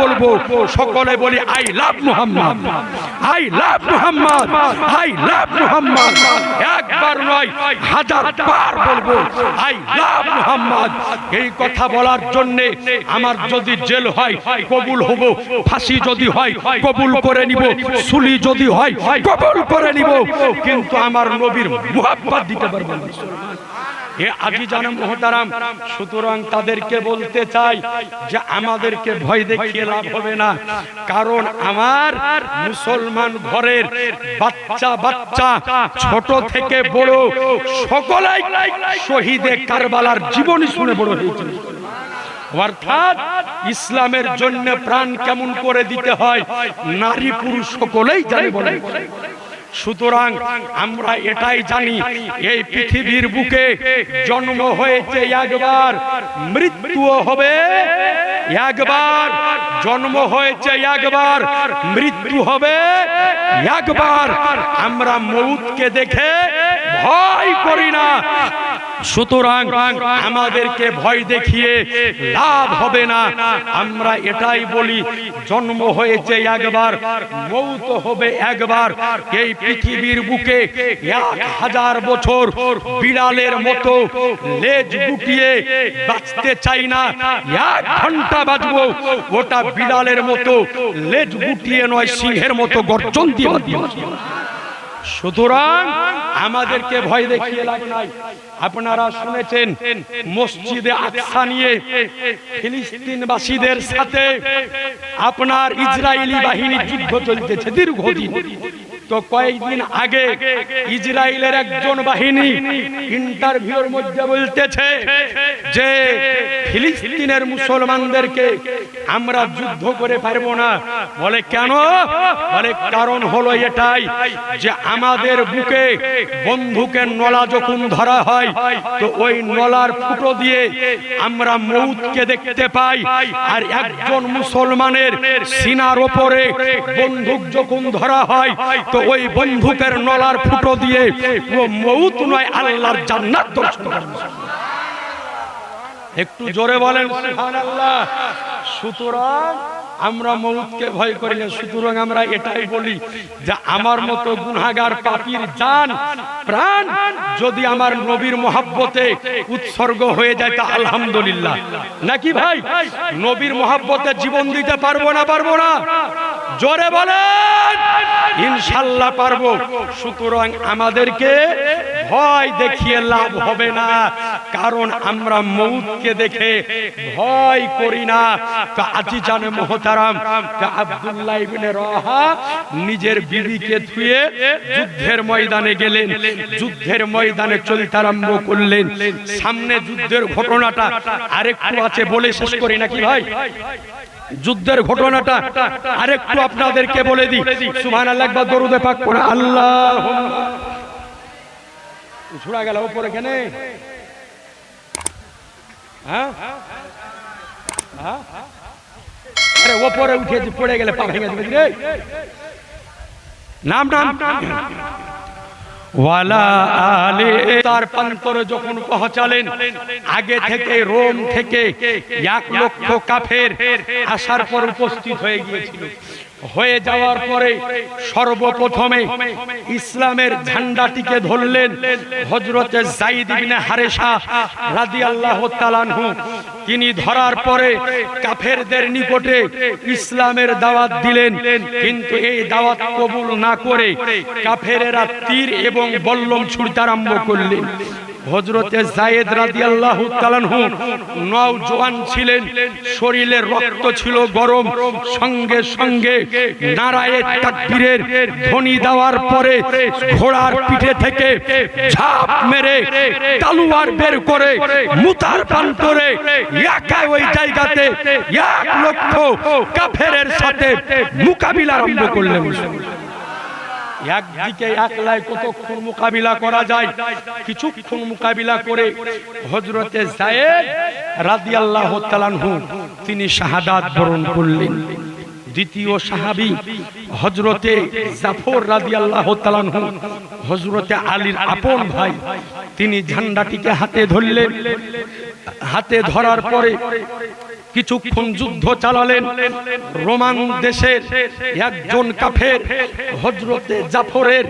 বলব, সকলে বলি, I love Muhammad, I love Muhammad, I love Muhammad. একবার নয়, হাজার বার বলব, আই লাভ মুহাম্মদ। এই কথা বলার জন্য আমার যদি জেল হয়, কবুল হব, ফাঁসি যদি হয়, কবুল করে নিব, সুলি যদি হয়, কবুল করে নিব। কিন্তু আমার নবীর মুহাব্বত দিতে পারব না। এ আজি জানাম মোহতারাম, সুতরাং তাদেরকে বলতে চাই যে আমাদেরকে ভয় দেখিয়ে লাভ হবে না। কারণ আমার মুসলমান ঘরের বাচ্চা বাচ্চা, ছোট থেকে বড়, সকলাই শহীদে কারবালার জীবনী শুনে বড় হয়েছে। অর্থাৎ ইসলামের জন্য প্রাণ কেমন করে দিতে হয়, নারী পুরুষ সকলেই জানে বলে সুতরাং আমরা এটাই জানি, এই পৃথিবীর বুকে জন্ম হয়েছে একবার, মৃত্যুও হবে একবার, জন্ম হয়েছে একবার, মৃত্যু হবে একবার। আমরা মৌতকে দেখে ভয় করি না। সুতরাং আমাদেরকে ভয় দেখিয়ে লাভ হবে না। আমরা এটাই বলি, জন্ম হয়েছে একবার, মৌত হবে একবার। এই পৃথিবীর বুকে এক হাজার বছর বিড়ালের মতো লেজ গুটিয়ে বাঁচতে চাই না। এক ঘণ্টা বাঁচবো ওটা বিড়ালের মতো লেজ গুটিয়ে নয়, সিংহের মতো গর্জন দিয়ে। সুতরাং আমাদেরকে ভয় দেখিয়ে লাভ নাই। আপনারা শুনেছেন, মসজিদে আকসা নিয়ে ফিলিস্তিনবাসীদের সাথে আপনার ইসরায়েলি বাহিনী যুদ্ধ চলতেছে দীর্ঘদিন। তো কয়েকদিন আগে ইসরায়েলের একজন বাহিনী ইন্টারভিউর মধ্যে বলতেছে যে ফিলিস্তিনের মুসলমানদেরকে আমরা যুদ্ধ করে পারব না। বলে কেন? বলে কারণ হলো এটাই যে আমাদের বুকে বন্ধুকের নলা যখন ধরা হয়, তো ওই নলার ফুটো দিয়ে আমরা মৌতকে দেখতে পাই আর একজন মুসলমানের সিনার ওপরে বন্দুক যখন ধরা হয়, তো ওই বন্দুকের নলার ফুটো দিয়ে ও মৌত নয়, আল্লাহর জান্নাত দর্শন। একটু জোরে বলেন সুতরাং আমরা মৌতকে ভয় করি না, সুতরাং আমরা এটাই বলি যে আমার মতো গুনাগার পাপীর জান, প্রাণ যদি আমার নবীর মহাব্বতে উৎসর্গ হয়ে যায় তা আলহামদুলিল্লাহ। নাকি ভাই? নবীর মহাব্বতে জীবন দিতে পারব না পারব না? জোরে বলেন, ইনশাল্লাহ পারব। সুতরাং আমাদেরকে ভয় দেখিয়ে লাভ হবে না। কারণ আমরা মৌতকে দেখে ভয় করি না। আজি জানে মোহতারাম আব্দুল্লাহ ইবনে রহা নিজের বিবিকে ধুয়ে যুদ্ধের ময়দানে গেলেন। যুদ্ধের ময়দানে চলতে আরম্ভ করলেন। সামনে যুদ্ধের ঘটনাটা আরেকটু আছে বলে শেষ করি নাকি ভাই? যুদ্ধের ঘটনাটা আরেকটু আপনাদেরকে বলে দিই। সুবহানাল্লাহ, একবার দরুদে পাক করে আল্লাহ ছুড়া গেল উপরে কেনে? আরে ওপরে উঠে পড়ে গেলে পা ভেঙে দেবে রে। নাম নাম। ওয়ালা আলে, তার যখন পৌঁছালেন, আগে থেকে রোম থেকে এক লক্ষ কাফের আসার পর উপস্থিত হয়ে গিয়েছিল। হয়ে যাওয়ার পরে সর্বপ্রথমে ইসলামের ঝান্ডাটিকে ধরলেন হজরতে জাইদ ইবনে হারেসা রাদিয়াল্লাহু তাআলাহু তিনি ধরার পরে কাফেরদের নিকটে ইসলামের দাওয়াত দিলেন, কিন্তু এই দাওয়াত কবুল না করে কাফেরেরা তীর এবং বল্লম ছুড়তে আরম্ভ করলেন। হজরতে জায়েদ রাদিয়াল্লাহু তাআলাহু নওজোয়ান ছিলেন, শরীরে রক্ত ছিল গরম, সঙ্গে সঙ্গে নারায়ে তাকবীরের ধ্বনি দেওয়ার পরে ঘোড়ার পিঠে থেকে ঝাঁপ মেরে তালুয়ার বের করে মুতার প্রান্তরে একা ওই জায়গাতে এক লক্ষ কাফেরের সাথে মোকাবিলা আরম্ভ করলেন। একদিকে একলাই কতক্ষণ মোকাবিলা করা যায়, কিছুক্ষণ মোকাবিলা করে হজরতে জায়েদ রাদিয়াল্লাহু তাআলাহু তিনি শাহাদাত বরণ করলেন। দ্বিতীয় সাহাবী হজরতে জাফর রাদিয়াল্লাহু তাআলাহু হজরতে আলীর আপন ভাই, তিনি ঝান্ডাটিকে হাতে ধরলেন। হাতে ধরার পরে কিছুক্ষণ যুদ্ধ চালালেন রোমান দেশের একজন কাফের হজরতে জাফরের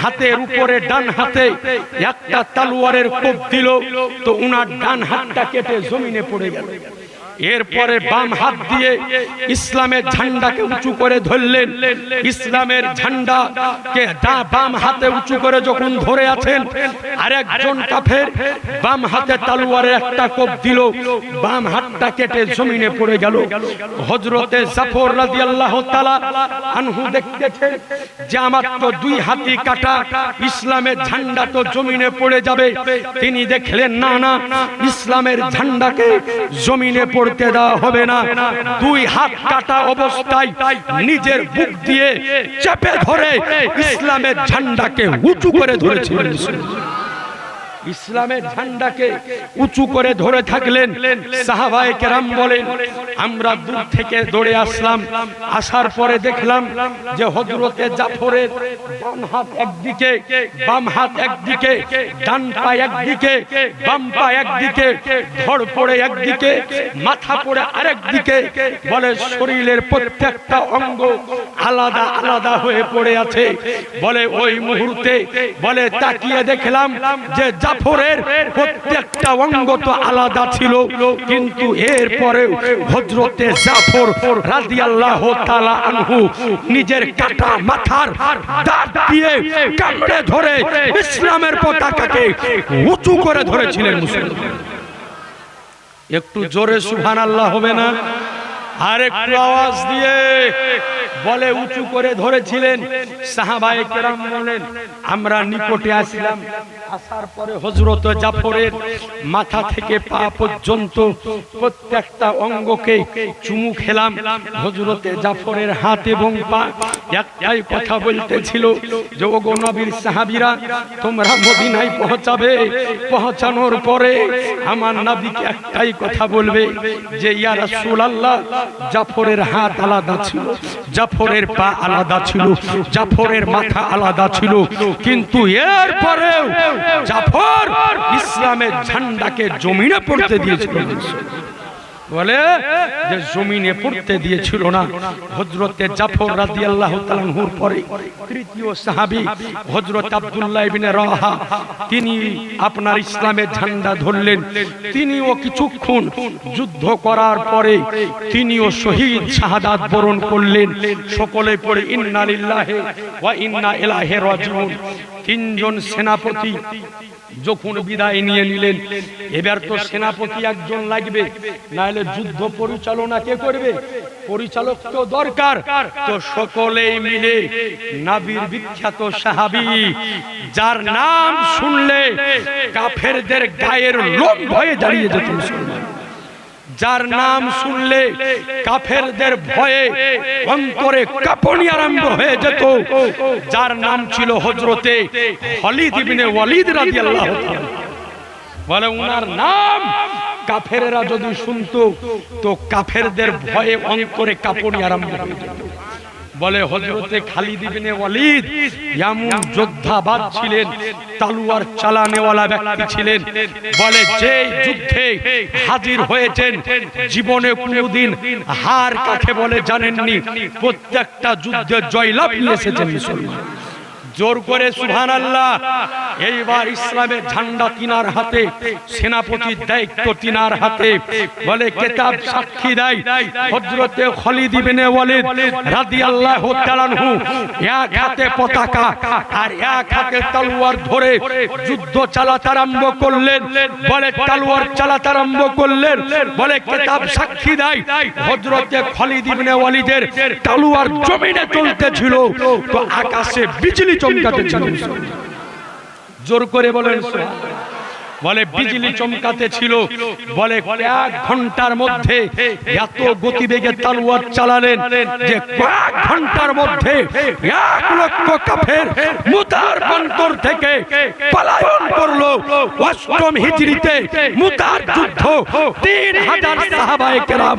হাতের উপরে ডান হাতে একটা তালুয়ারের কোপ দিল, তো উনার ডান হাতটা কেটে জমিনে পড়ে গেল। এরপরে বাম হাত দিয়ে ইসলামের ঝান্ডাকে উঁচু করে ধরলেন। ইসলামের ঝান্ডা কে বাম হাতে উঁচু করে যখন ধরে আছেন, আরেকজন কাফের বাম হাতে তালুয়ারে একটা কোপ দিল, বাম হাতটা কেটে জমিনে পড়ে গেল। হজরতে জাফর রাদিয়াল্লাহু তাআলা আনহু দেখতেছেন যে আমার তো দুই হাতি কাটা, ইসলামের ঝান্ডা তো জমিনে পড়ে যাবে। তিনি দেখলেন, না না, ইসলামের ঝান্ডাকে জমিনে পড়তে দেওয়া হবে না। দুই হাত কাটা অবস্থায় নিজের বুক দিয়ে চেপে ধরে ইসলামের ঝান্ডাকে উঁচু করে ধরেছিলেন ইসলামের ঝান্ডাকে উঁচু করে ধরে থাকলেন সাহাবায়ে কেরাম বলেন, আমরা দূর থেকে দৌড়ে আসলাম, আসার পরে দেখলাম যে হযরতে জাফরের ডান হাত একদিকে, বাম হাত একদিকে, ডান পা একদিকে, বাম পা একদিকে, ধড় পড়ে একদিকে, মাথা পড়ে আরেক দিকে বলে, শরীরের প্রত্যেকটা অঙ্গ আলাদা আলাদা হয়ে পড়ে আছে। বলে, ওই মুহূর্তে, বলে, তাকিয়ে দেখলাম যে জাফরের প্রত্যেকটা অঙ্গ তো আলাদা ছিল। কিন্তু এরপরেও হজরতে জাফর রাদিয়াল্লাহু তাআলা আনহু নিজের কাটা মাথার দাঁত দিয়ে কামড়ে ধরে ইসলামের পতাকাকে উঁচু করে ধরেছিলেন মুসলমান একটু জোরে সুবহানাল্লাহ হবে না? আর একটু আওয়াজ দিয়ে। বলে উঁচু করে ধরেছিলেন। সাহাবায়ে কেরাম বলেন আমরা নিকটে আসলাম। আসার পরে হযরত জাফরের মাথা থেকে পা পর্যন্ত প্রত্যেকটা অঙ্গকে চুমু খেলাম। হযরতে জাফরের হাত এবং পা একটাই কথা বলতেছিল যে নবীর সাহাবীরা, তোমরা মদিনায় পৌঁছাবে। পৌঁছানোর পরে আমার নবীকে একটাই কথা বলবে যে, ইয়া রাসূলুল্লাহ, জাফরের হাত আলাদা ছিল। জাফরের পা আলাদা ছিল, জাফরের মাথা আলাদা ছিল। কিন্তু এর পরেও জাফর ইসলামের ঝান্ডাকে জমিনে পড়তে দিয়েছিল। বলে, যে জমিনে পড়তে দিয়েছিল না হযরতে জাফর রাদিয়াল্লাহু তাআলার পরে। তৃতীয় সাহাবী হযরত আব্দুল্লাহ ইবনে রাহা, তিনি আপনার ইসলামের ঝান্ডা ধরলেন। তিনিও কিছুক্ষণ যুদ্ধ করার পরে তিনিও শহীদ শাহাদাত বরণ করলেন। সকলে পড়ে, ইন্না লিল্লাহি ওয়া ইন্না ইলাইহি রাজিউন। তিনজন সেনাপতি যখন বিদায় নিয়ে নিলেন, এবার তো সেনাপতি একজন লাগবে, নাহলে যুদ্ধ পরিচালনা কে করবে? পরিচালক তো দরকার, তো সকলেই মিলে নাবির বিখ্যাত সাহাবি, যার নাম শুনলে কাফেরদের গায়ের লোক ভয়ে দাঁড়িয়ে যেত যার নাম শুনলে কাফেরদের ভয়ে অন্তরে কাঁপনি আরম্ভ হয়ে যেত। যার নাম ছিল হজরতে হলিদ ইবনে ওয়ালিদ রাদিয়াল্লাহু তাআলা। বলে উনার নাম কাফেরেরা যদি শুনতো তো কাফেরদের ভয়ে অন্তরে কাঁপনি আরম্ভ হয়ে যেত। বলে হজরতে খালিদ ইবনে ওয়ালিদ এমন যোদ্ধাবাদ ছিলেন, তালুয়ার চালানেওয়ালা ব্যক্তি ছিলেন। বলে যে যুদ্ধে হাজির হয়েছেন, জীবনে কোনোদিন হার কাকে বলে জানেননি। প্রত্যেকটা যুদ্ধে জয়লাভ এসেছেন মুসলমান। জোর করে সুহান আল্লাহ এইবার ইসলামের ঝান্ডা তিনার হাতে সেনাপতির দায়িত্ব তিনার হাতে। বলে কেতাব সাক্ষী দেয় হজরতে খালিদ ইবনে ওয়ালিদ রাদিয়াল্লাহু তাআলাহু এক হাতে পতাকা আর এক হাতে তলোয়ার ধরে যুদ্ধ চালাতে আরম্ভ করলেন। বলে তলোয়ার চালাতে আরম্ভ করলেন। বলে কেতাব সাক্ষী দেয় হজরতে খালিদ ইবনে ওয়ালিদের তলোয়ার জমিনে চলতেছিল। তো আকাশে বিজলি চমকাতে ছিল জোর করে বলেন বলে বিজলি চমকাতে ছিল। বলে এক ঘণ্টার মধ্যে এত গতিবেগে তালুয়ার চালালেন যে কয়েক ঘণ্টার মধ্যে এক লক্ষ কাফের মুতার বন্তর থেকে পলায়ন করল। অষ্টম হিজরিতে মুতার যুদ্ধ। তিন হাজার সাহাবায়ে কেরাম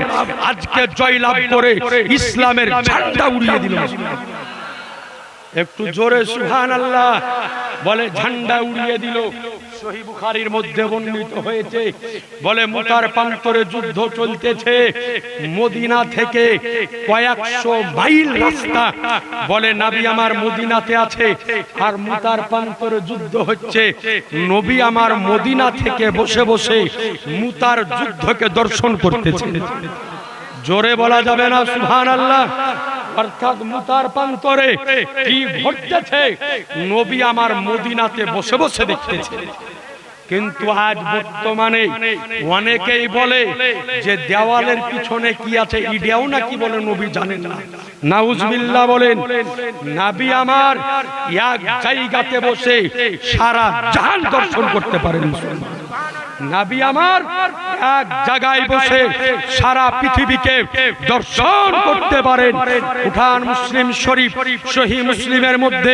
আজকে জয়লাভ করে ইসলামের ঝান্ডা উড়িয়ে দিল। একটু জোরে সুহান আল্লাহ বলে ঝান্ডা উড়িয়ে দিল। বুখারীর মধ্যে বর্ণিত হয়েছে। বলে মুতার প্রান্তরে যুদ্ধ চলতেছে। মদিনা থেকে কয়েকশো মাইল রাস্তা। বলে, নাবি আমার মদিনাতে আছে। আর মুতার প্রান্তরে যুদ্ধ হচ্ছে। নবী আমার মদিনা থেকে বসে বসে মুতার যুদ্ধকে দর্শন করতেছে। জোরে বলা যাবে না সুহান আল্লাহ অর্থাৎ মুতার কি ঘটতেছে? নবী আমার মদিনাতে বসে বসে দেখতেছে। কিন্তু আজ বর্তমানে অনেকেই বলে যে দেওয়ালের পিছনে কি আছে ইডিয়াও না কি বলে নবী জানেন না। নাউজবিল্লাহ বলেন, নাবি আমার এক জায়গাতে বসে সারা জাহান দর্শন করতে পারেন মুসলমান। নাবি আমার এক জায়গায় বসে সারা পৃথিবীকে দর্শন করতে পারেন। উঠান মুসলিম শরীফ, সহি মুসলিমের মধ্যে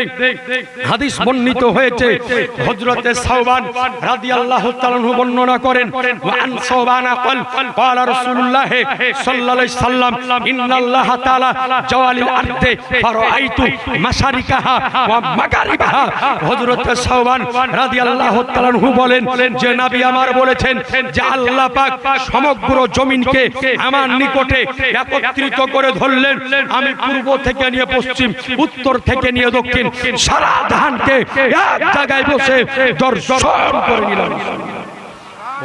হাদিস বর্ণিত হয়েছে। হযরতে সাওবান রাদিয়াল্লাহু তাআলা বর্ণনা করেন ওয়ান সাওবানা ক্বাল ক্বালা রাসূলুল্লাহ সাল্লাল্লাহু আলাইহি সাল্লাম, ইন্নাল্লাহ তাআলা জাওয়ালিল আরদে, ফারাআইতু মাশারিকাহা ওয়া মাগারিবাহা। হযরতে সাওবান রাদিয়াল্লাহু তাআলা বলেন, যে নবী আমার বলেছেন যে আল্লাহ পাক সমগ্র জমিনকে আমার নিকটে একত্রিত করে ধরলেন। আমি পূর্ব থেকে নিয়ে পশ্চিম, উত্তর থেকে নিয়ে দক্ষিণ, সারা ধানকে এক জায়গায় বসে দর্শন করে নিলাম।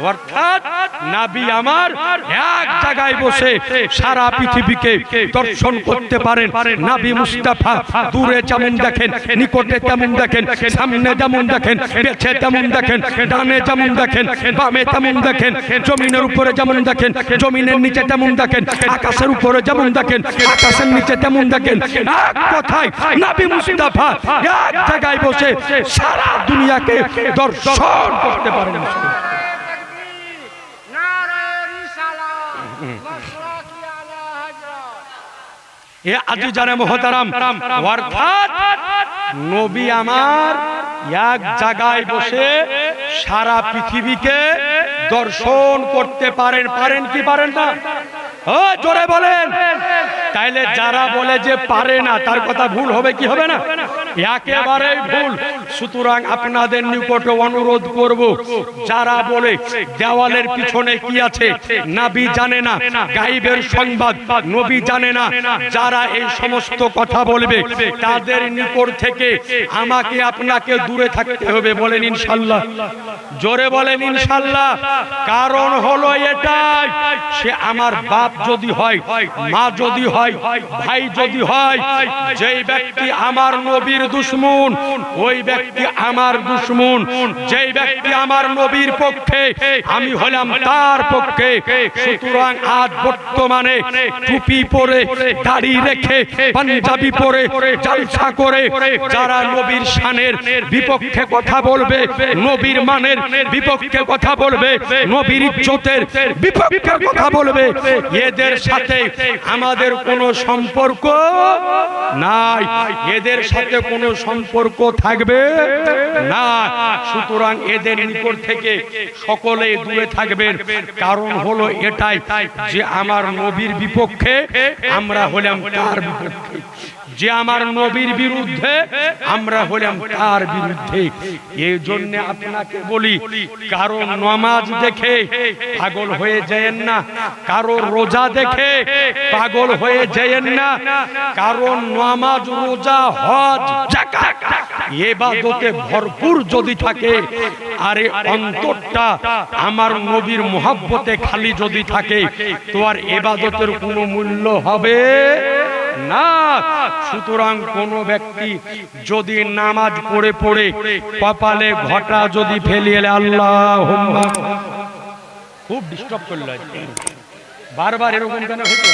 অর্থাৎ আমার বসে সারা পৃথিবীকে দর্শন করতে পারেন। দূরে যেমন দেখেন যেমন দেখেন তেমন দেখেন যেমন দেখেন দেখেন, জমিনের উপরে যেমন দেখেন, জমিনের নিচে তেমন দেখেন, আকাশের উপরে যেমন দেখেন, আকাশের নিচে তেমন দেখেন। নাবি মুস্তাফা এক জায়গায় বসে সারা দুনিয়াকে দর্শন করতে পারেন। এ আজি জানে মহতারাম, অর্থাৎ নবী আমার এক জায়গায় বসে সারা পৃথিবীকে দর্শন করতে পারেন পারেন কি পারেন না? ও, জোরে বলেন। তাইলে যারা বলে যে পারে না, তার কথা ভুল হবে কি হবে না? একেবারে ভুল। সুতরাং আপনাদের নিকটে অনুরোধ করব, যারা বলে দেওয়ালের পিছনে কি আছে, নাবি জানে না, গাইবের সংবাদ, নবী জানে না, যারা এই সমস্ত কথা বলবে, তাদের নিকট থেকে আমাকে আপনাকে দূরে থাকতে হবে বলেন ইনশাল্লাহ। জোরে বলেন ইনশাল্লাহ, কারণ হলো এটাই, সে আমার বাপ যদি হয়, মা যদি হয়, ভাই যদি হয়, যেই ব্যক্তি আমার নবীর দুশ্মন, ওই ব্যক্তি আমার দুশ্মন, যেই ব্যক্তি আমার নবীর পক্ষে, আমি হলাম তার পক্ষে। সুতরাং আজ বর্তমানে টুপি পরে, দাড়ি রেখে, পাঞ্জাবি পরে, জালসা করে, যারা নবীর শানের বিপক্ষে কথা বলবে, নবীর মানের বিপক্ষে কথা বলবে, নবীর ইজ্জতের বিপক্ষে কথা বলবে, এদের সাথে আমাদের কোনো সম্পর্ক নাই। এদের সাথে কোনো সম্পর্ক থাকবে না, সুতরাং এদের নিকট থেকে সকলে দূরে থাকবেন। কারণ হলো এটাই যে আমার নবীর বিপক্ষে আমরা হলাম তার বিপক্ষে। যে আমার নবীর বিরুদ্ধে আমরা হলাম তার বিরুদ্ধে। এই জন্য আপনাকে বলি, কারও নমাজ দেখে পাগল হয়ে যায়েন না, কারও রোজা দেখে পাগল হয়ে যায়েন না, কারও নমাজ, রোজা, হজ এবাদতে ভরপুর যদি থাকে, আরে অন্তরটা আমার নবীর মোহাব্বতে খালি যদি থাকে, তো আর এবাদতের কোনো মূল্য হবে? না সুতরাং কোন ব্যক্তি যদি নামাজ পড়ে পড়ে কপালে ঘটা যদি ফেলিয়ে আল্লাহ খুব ডিস্টার্ব করল বারবার এরকম কেন হতো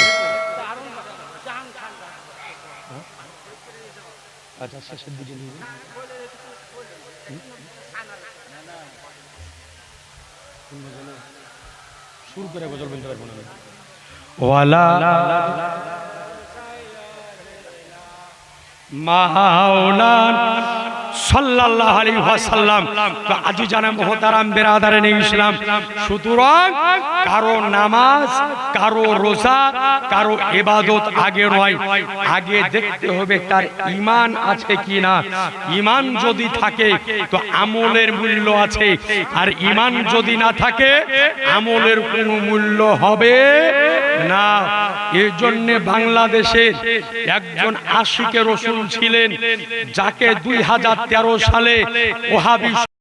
আচ্ছা শেষের দিকে? সুর করে গজল বলতে পারব না। ওয়ালা মাওলান সাল্লাল্লাহু আলাইহি ওয়াসাল্লাম। তো আজি জানা মুহতারাম বেরাদারে ইসলাম। সুতরাং কারও নামাজ, কারও রোজা, কারও ইবাদত আগে নয়। আগে দেখতে হবে তার ঈমান আছে কিনা। ঈমান যদি থাকে, তো আমলের মূল্য আছে। আর ঈমান যদি না থাকে, আমলের কোনো মূল্য হবে না। এর জন্য বাংলাদেশের একজন আশিকে রসুল ছিলেন, যাকে দুই হাজার তেরো সালে ওহাবি